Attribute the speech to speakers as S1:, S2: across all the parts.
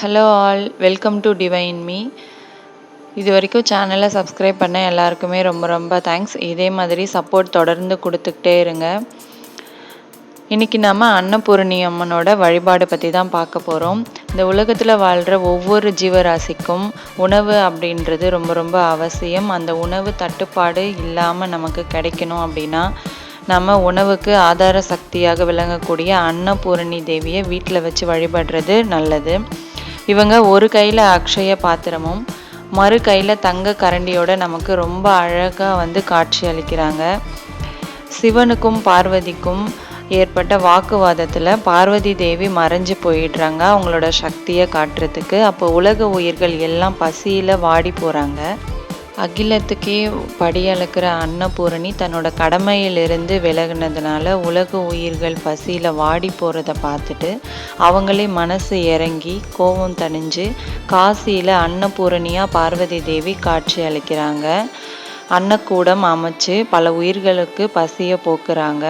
S1: Hello all welcome to divine me இது வரைக்கும் சேனலை சப்ஸ்கிரைப் பண்ண எல்லாருக்குமே ரொம்ப ரொம்ப தேங்க்ஸ் இதே மாதிரி சப்போர்ட் தொடர்ந்து கொடுத்துக்கிட்டே இருங்க. இன்றைக்கி நம்ம அன்னபூரணி அம்மனோட வழிபாடு பற்றி தான் பார்க்க போகிறோம் இந்த உலகத்தில் வாழ்கிற ஒவ்வொரு ஜீவராசிக்கும் உணவு அப்படின்றது ரொம்ப ரொம்ப அவசியம். அந்த உணவு தட்டுப்பாடு இல்லாமல் நமக்கு கிடைக்கணும் அப்படின்னா நம்ம உணவுக்கு ஆதார சக்தியாக விளங்கக்கூடிய அன்னபூரணி தேவியை வீட்டில் வச்சு வழிபடுறது நல்லது. இவங்க ஒரு கையில் அக்ஷய பாத்திரமும் மறு கையில் தங்க கரண்டியோட நமக்கு ரொம்ப அழகாக வந்து காட்சி அளிக்கிறாங்க. சிவனுக்கும் பார்வதிக்கும் ஏற்பட்ட வாக்குவாதத்தில் பார்வதி தேவி மறைஞ்சு போயிடுறாங்க அவங்களோட சக்தியை காட்டுறதுக்கு. அப்போ உலக உயிர்கள் எல்லாம் பசியில் வாடி போகிறாங்க அகிலத்துக்கே படியளக்கிற அன்னபூரணி தன்னோட கடமையிலிருந்து விலகினதுனால உலக உயிர்கள் பசியில் வாடி போகிறத பார்த்துட்டு அவங்களே மனசு இறங்கி கோபம் தணிஞ்சு காசியில் அன்னபூரணியாக பார்வதி தேவி காட்சி அளிக்கிறாங்க. அன்னக்கூடம் அமைச்சு பல உயிர்களுக்கு பசியை போக்குறாங்க.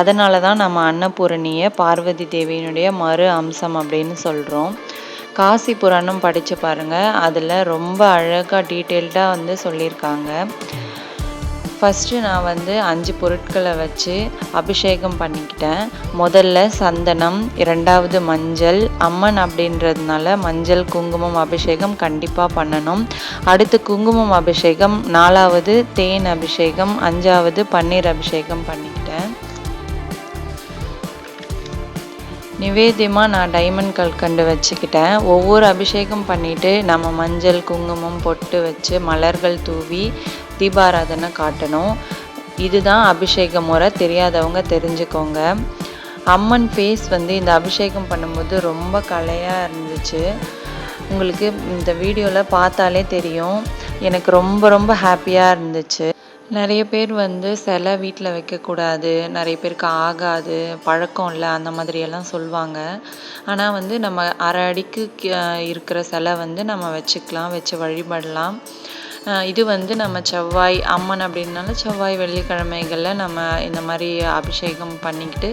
S1: அதனால தான் நம்ம அன்னபூரணியை பார்வதி தேவியினுடைய மறு அம்சம் அப்படின்னு சொல்கிறோம் காசி புராணம் படித்து பாருங்கள் அதில் ரொம்ப அழகாக டீட்டெயில்டாக வந்து சொல்லியிருக்காங்க. ஃபஸ்ட்டு நான் வந்து அஞ்சு பொருட்களை வச்சு அபிஷேகம் பண்ணிக்கிட்டேன். முதல்ல சந்தனம் இரண்டாவது மஞ்சள் அம்மன் அப்படின்றதுனால மஞ்சள் குங்குமம் அபிஷேகம் கண்டிப்பாக பண்ணணும். அடுத்து குங்குமம் அபிஷேகம் நாலாவது தேன் அபிஷேகம் அஞ்சாவது பன்னீர் அபிஷேகம் பண்ணிக்கிட்டேன். நிவேதியமாக நான் டைமண்ட் கல்கண்டு வச்சுக்கிட்டேன். ஒவ்வொரு அபிஷேகம் பண்ணிவிட்டு நம்ம மஞ்சள் குங்குமம் பொட்டு வச்சு மலர்கள் தூவி தீபாராதனை காட்டணும். இதுதான் அபிஷேக முறை. தெரியாதவங்க தெரிஞ்சுக்கோங்க. அம்மன் ஃபேஸ் வந்து இந்த அபிஷேகம் பண்ணும்போது ரொம்ப கலையாக இருந்துச்சு. உங்களுக்கு இந்த வீடியோவில் பார்த்தாலே தெரியும். எனக்கு ரொம்ப ரொம்ப ஹாப்பியாக இருந்துச்சு. நிறைய பேர் வந்து சிலை வீட்டில் வைக்கக்கூடாது நிறைய பேருக்கு ஆகாது பழக்கம் இல்லை அந்த மாதிரியெல்லாம் சொல்லுவாங்க. ஆனால் வந்து நம்ம அரை அடிக்கு இருக்கிற சிலை வந்து நம்ம வச்சுக்கலாம் வச்சு வழிபடலாம். இது வந்து நம்ம செவ்வாய் அம்மன் அப்படின்னால செவ்வாய் வெள்ளிக்கிழமைகளில் நம்ம இந்த மாதிரி அபிஷேகம் பண்ணிக்கிட்டு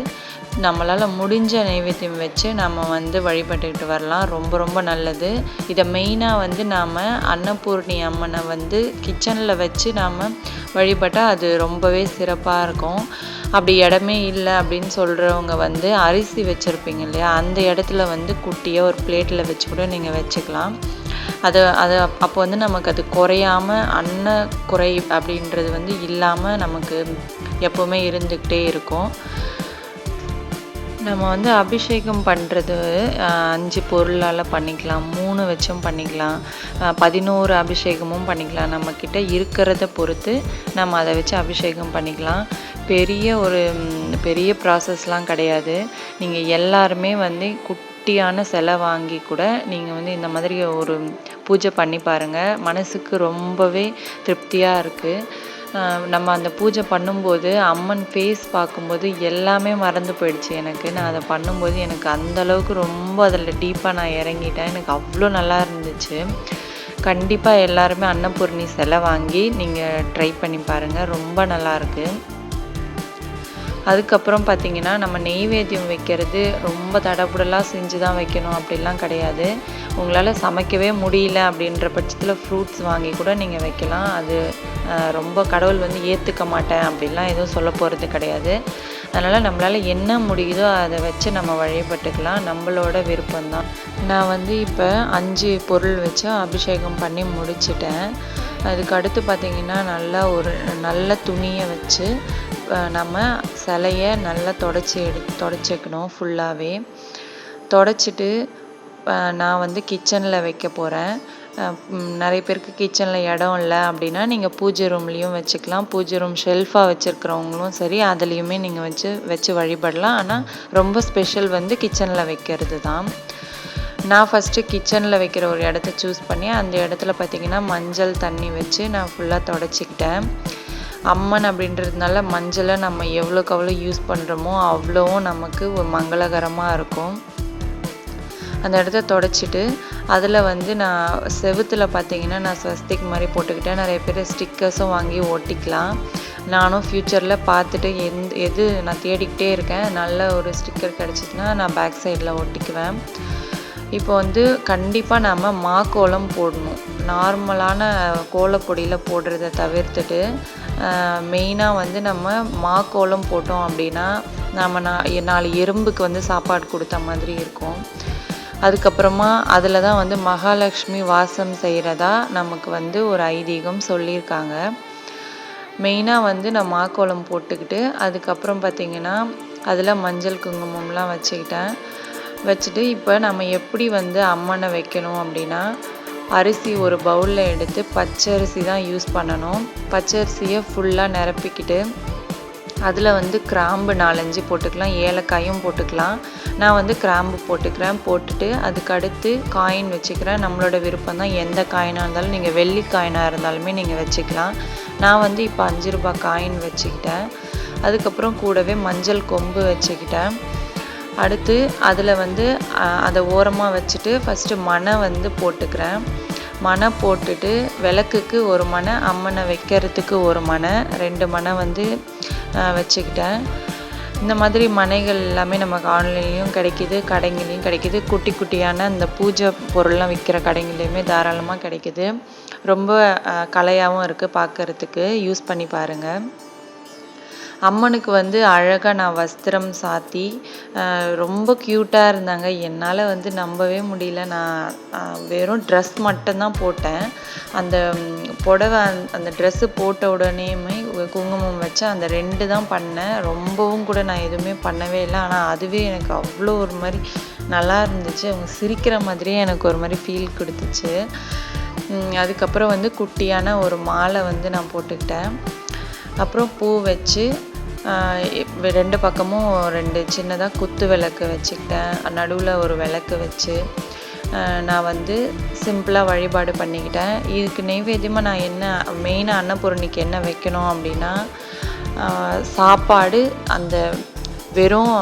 S1: நம்மளால் முடிஞ்ச நைவேத்தியம் வச்சு நம்ம வந்து வழிபட்டுக்கிட்டு வரலாம். ரொம்ப ரொம்ப நல்லது. இதை மெயினாக வந்து நாம் அன்னபூர்ணி அம்மனை வந்து கிச்சனில் வச்சு நாம் வழிபட்டால் அது ரொம்பவே சிறப்பாக இருக்கும். அப்படி இடமே இல்லை அப்படின்னு சொல்கிறவங்க வந்து அரிசி வச்சுருப்பீங்க இல்லையா? அந்த இடத்துல வந்து குட்டியாக ஒரு பிளேட்டில் வச்சு கூட நீங்கள் வச்சுக்கலாம். அது அது அப்போ வந்து நமக்கு அது குறையாமல் அன்ன குறை அப்படின்றது வந்து இல்லாமல் நமக்கு எப்போவுமே இருந்துக்கிட்டே இருக்கும். நம்ம வந்து அபிஷேகம் பண்ணுறது அஞ்சு பொருளால் பண்ணிக்கலாம் மூணு வச்சும் பண்ணிக்கலாம் பதினோரு அபிஷேகமும் பண்ணிக்கலாம். நம்மக்கிட்ட இருக்கிறத பொறுத்து நம்ம அதை வச்சு அபிஷேகம் பண்ணிக்கலாம். பெரிய ஒரு பெரிய ப்ராசஸ்லாம் கிடையாது. நீங்கள் எல்லாருமே வந்து குட்டியான சிலை வாங்கி கூட நீங்கள் வந்து இந்த மாதிரி ஒரு பூஜை பண்ணி பாருங்கள் மனசுக்கு ரொம்பவே திருப்தியாக இருக்குது நம்ம அந்த பூஜை பண்ணும்போது அம்மன் ஃபேஸ் பார்க்கும்போது எல்லாமே மறந்து போயிடுச்சு எனக்கு. நான் அதை பண்ணும்போது எனக்கு அந்தளவுக்கு ரொம்ப அதில் டீப்பாக நான் இறங்கிட்டேன். எனக்கு அவ்வளோ நல்லா இருந்துச்சு. கண்டிப்பாக எல்லாருமே அன்னபூர்ணி சிலை வாங்கி நீங்கள் ட்ரை பண்ணி பாருங்கள் ரொம்ப நல்லாயிருக்கு அதுக்கப்புறம் பார்த்திங்கன்னா நம்ம நெய்வேத்தியம் வைக்கிறது ரொம்ப தடபுடலாக செஞ்சு தான் வைக்கணும் அப்படிலாம் கிடையாது. உங்களால் சமைக்கவே முடியல அப்படின்ற பட்சத்தில் ஃப்ரூட்ஸ் வாங்கி கூட நீங்கள் வைக்கலாம். அது ரொம்ப கடவுள் வந்து ஏற்றுக்க மாட்டேன் அப்படிலாம் எதுவும் சொல்ல போகிறது கிடையாது. அதனால் நம்மளால் என்ன முடியுதோ அதை வச்சு நம்ம வழிபட்டுக்கலாம். நம்மளோட விருப்பம்தான். நான் வந்து இப்போ அஞ்சு பொருள் வச்சு அபிஷேகம் பண்ணி முடிச்சிட்டேன். அதுக்கு அடுத்து பார்த்திங்கன்னா நல்லா ஒரு நல்ல துணியை வச்சு நம்ம சிலைய நல்லா தொடச்சி எடு தொடச்சிக்கணும் ஃபுல்லாகவே தொடச்சிட்டு நான் வந்து கிச்சனில் வைக்க போகிறேன் நிறைய பேருக்கு கிச்சனில் இடம் இல்லை அப்படின்னா நீங்கள் பூஜை ரூம்லேயும் வச்சுக்கலாம். பூஜை ரூம் ஷெல்ஃபாக வச்சுருக்கிறவங்களும் சரி அதுலேயுமே நீங்கள் வச்சு வச்சு வழிபடலாம். ஆனால் ரொம்ப ஸ்பெஷல் வந்து கிச்சனில் வைக்கிறது தான். நான் ஃபஸ்ட்டு கிச்சனில் வைக்கிற ஒரு இடத்த சூஸ் பண்ணி அந்த இடத்துல பார்த்திங்கன்னா மஞ்சள் தண்ணி வச்சு நான் ஃபுல்லாக தொடச்சிக்கிட்டேன். அம்மன் அப்படின்றதுனால மஞ்சளை நம்ம எவ்வளோக்கு அவ்வளோ யூஸ் பண்ணுறோமோ அவ்வளோவும் நமக்கு ஒரு மங்களகரமாக இருக்கும். அந்த இடத்த தொடச்சிட்டு அதில் வந்து நான் செவுத்தில் பார்த்தீங்கன்னா நான் ஸ்வஸ்திக் மாதிரி போட்டுக்கிட்டேன். நிறைய பேர் ஸ்டிக்கர்ஸும் வாங்கி ஒட்டிக்கலாம் நானும் ஃப்யூச்சரில் பார்த்துட்டு எந்த எது நான் தேடிக்கிட்டே இருக்கேன். நல்ல ஒரு ஸ்டிக்கர் கிடச்சிச்சின்னா நான் பேக் சைடில் ஒட்டிக்குவேன் இப்போ வந்து கண்டிப்பாக நம்ம மாக்கோலம் போடணும். நார்மலான கோலப்பொடியில் போடுறத தவிர்த்துட்டு மெயினாக வந்து நம்ம மாக்கோலம் போட்டோம் அப்படின்னா நம்ம நா நாலு எறும்புக்கு வந்து சாப்பாடு கொடுத்த மாதிரி இருக்கும். அதுக்கப்புறமா அதில் தான் வந்து மகாலட்சுமி வாசம் செய்கிறதா நமக்கு வந்து ஒரு ஐதீகம் சொல்லியிருக்காங்க. மெயினாக வந்து நான் மாக்கோலம் போட்டுக்கிட்டு அதுக்கப்புறம் பார்த்திங்கன்னா அதில் மஞ்சள் குங்குமம்லாம் வச்சுக்கிட்டேன். வச்சுட்டு இப்போ நம்ம எப்படி வந்து அம்மனை வைக்கணும் அப்படின்னா அரிசி ஒரு பவுலில் எடுத்து பச்சரிசி தான் யூஸ் பண்ணணும். பச்சரிசியை ஃபுல்லாக நிரப்பிக்கிட்டு அதில் வந்து கிராம்பு நாலஞ்சு போட்டுக்கலாம் ஏலக்காயும் போட்டுக்கலாம். நான் வந்து கிராம்பு போட்டுக்கிறேன். போட்டுட்டு அதுக்கு அடுத்து காயின் வச்சுக்கிறேன். நம்மளோட விருப்பம் தான் எந்த காயினாக இருந்தாலும் நீங்கள் வெள்ளி காயினாக இருந்தாலுமே நீங்கள் வச்சுக்கலாம். நான் வந்து இப்போ அஞ்சு ரூபாய் காயின் வச்சுக்கிட்டேன். அதுக்கப்புறம் கூடவே மஞ்சள் கொம்பு வச்சுக்கிட்டேன். அடுத்து அதில் வந்து அதை ஓரமாக வச்சுட்டு ஃபஸ்ட்டு மனை வந்து போட்டுக்கிறேன். மனை போட்டுட்டு விளக்குக்கு ஒரு மனை அம்மனை வைக்கிறதுக்கு ஒரு மனை ரெண்டு மனை வந்து வச்சுக்கிட்டேன். இந்த மாதிரி மனைகள் எல்லாமே நமக்கு ஆன்லைன்லேயும் கிடைக்கிது கடைங்களையும் கிடைக்கிது. குட்டி குட்டியான இந்த பூஜை பொருள்லாம் விற்கிற கடைங்கள்லேயுமே தாராளமாக கிடைக்கிது. ரொம்ப கலையாகவும் இருக்குது பார்க்குறதுக்கு யூஸ் பண்ணி பாருங்கள் அம்மனுக்கு வந்து அழகாக நான் வஸ்திரம் சாத்தி ரொம்ப க்யூட்டாக இருந்தாங்க. என்னால் வந்து நம்பவே முடியல. நான் வெறும் ட்ரெஸ் மட்டும்தான் போட்டேன். அந்த புடவை அந்த ட்ரெஸ்ஸு போட்ட உடனேயுமே குங்குமம் வச்சு அந்த ரெண்டு தான் பண்ணேன். ரொம்பவும் கூட நான் எதுவுமே பண்ணவே இல்லை. ஆனால் அதுவே எனக்கு அவ்வளோ ஒரு மாதிரி நல்லா இருந்துச்சு. அவங்க சிரிக்கிற மாதிரியே எனக்கு ஒரு மாதிரி ஃபீல் கொடுத்துச்சு. அதுக்கப்புறம் வந்து குட்டியான ஒரு மாலை வந்து நான் போட்டுக்கிட்டேன். அப்புறம் பூ வச்சு ரெண்டு பக்கமும் ரெண்டு சின்னதாக குத்து விளக்கு வச்சுக்கிட்டேன். நடுவில் ஒரு விளக்கு வச்சு நான் வந்து சிம்பிளாக வழிபாடு பண்ணிக்கிட்டேன். இதுக்கு நெய்வேத்தியமாக நான் என்ன மெயினாக அன்னபூரணிக்கு என்ன வைக்கணும் அப்படின்னா சாப்பாடு அந்த வெறும்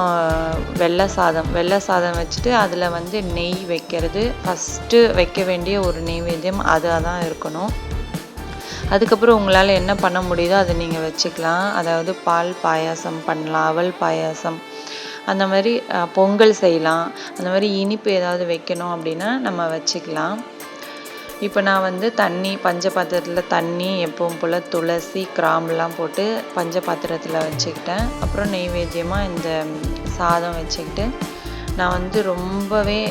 S1: வெள்ளை சாதம் வெள்ளை சாதம் வச்சுட்டு அதில் வந்து நெய் வைக்கிறது. ஃபஸ்ட்டு வைக்க வேண்டிய ஒரு நெய்வேத்தியம் அதாக தான் இருக்கணும். அதுக்கப்புறம் உங்களால் என்ன பண்ண முடியுதோ அதை நீங்கள் வச்சுக்கலாம். அதாவது பால் பாயாசம் பண்ணலாம் அவல் பாயாசம். அந்த மாதிரி பொங்கல் செய்யலாம். அந்த மாதிரி இனிப்பு ஏதாவது வைக்கணும் அப்படின்னா நம்ம வச்சுக்கலாம். இப்போ நான் வந்து தண்ணி பஞ்ச பாத்திரத்தில் தண்ணி எப்பவும் போல் துளசி கிராம்புலாம் போட்டு பஞ்ச பாத்திரத்தில் வச்சுக்கிட்டேன். அப்புறம் நெய்வேத்தியமாக இந்த சாதம் வச்சுக்கிட்டு நான் வந்து ரொம்பவே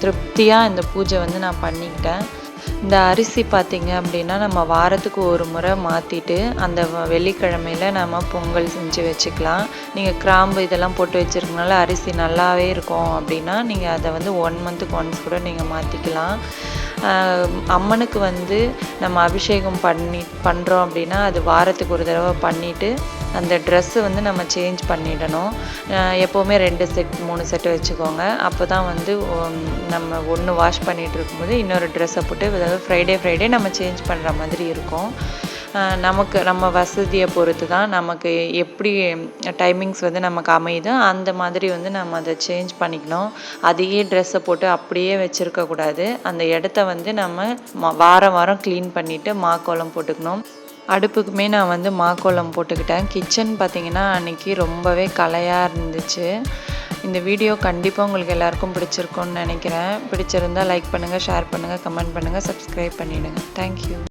S1: திருப்தியாக இந்த பூஜை வந்து நான் பண்ணிக்கிட்டேன். இந்த அரிசி பார்த்திங்க அப்படின்னா நம்ம வாரத்துக்கு ஒரு முறை மாற்றிட்டு அந்த வெள்ளிக்கிழமையில் நம்ம பொங்கல் செஞ்சு வச்சுக்கலாம். நீங்கள் கிராம்பு இதெல்லாம் போட்டு வச்சுருக்கனால அரிசி நல்லாவே இருக்கும் அப்படின்னா நீங்கள் அதை வந்து ஒன் மந்த்துக்கு ஒன்ஸ் கூட நீங்கள் மாற்றிக்கலாம் அம்மனுக்கு வந்து நம்ம அபிஷேகம் பண்ணி பண்ணுறோம் அப்படின்னா அது வாரத்துக்கு ஒரு தடவை பண்ணிவிட்டு அந்த ட்ரெஸ்ஸு வந்து நம்ம சேஞ்ச் பண்ணிடணும். எப்போவுமே ரெண்டு செட் மூணு செட்டு வச்சுக்கோங்க. அப்போ தான் வந்து நம்ம ஒன்று வாஷ் பண்ணிகிட்டு இருக்கும்போது இன்னொரு ட்ரெஸ்ஸை போட்டு அதாவது ஃப்ரைடே ஃப்ரைடே நம்ம சேஞ்ச் பண்ணுற மாதிரி இருக்கும். நமக்கு நம்ம வசதியை பொறுத்து தான் நமக்கு எப்படி டைமிங்ஸ் வந்து நமக்கு அமையுதோ அந்த மாதிரி வந்து நம்ம அதை சேஞ்ச் பண்ணிக்கணும். அதையே ட்ரெஸ்ஸை போட்டு அப்படியே வச்சுருக்கக்கூடாது அந்த இடத்த வந்து நம்ம வாரம் வாரம் க்ளீன் பண்ணிவிட்டு மாக்கோலம் போட்டுக்கணும். அடுப்புக்குமே நான் வந்து மாக்கோலம் போட்டுக்கிட்டேன். கிச்சன் பார்த்திங்கன்னா அன்றைக்கி ரொம்பவே கலையாக இருந்துச்சு. இந்த வீடியோ கண்டிப்பாக உங்களுக்கு எல்லாருக்கும் பிடிச்சிருக்கும்னு நினைக்கிறேன். பிடிச்சிருந்தால் லைக் பண்ணுங்கள் ஷேர் பண்ணுங்கள் கமெண்ட் பண்ணுங்கள் சப்ஸ்கிரைப் பண்ணிவிடுங்க தேங்க்யூ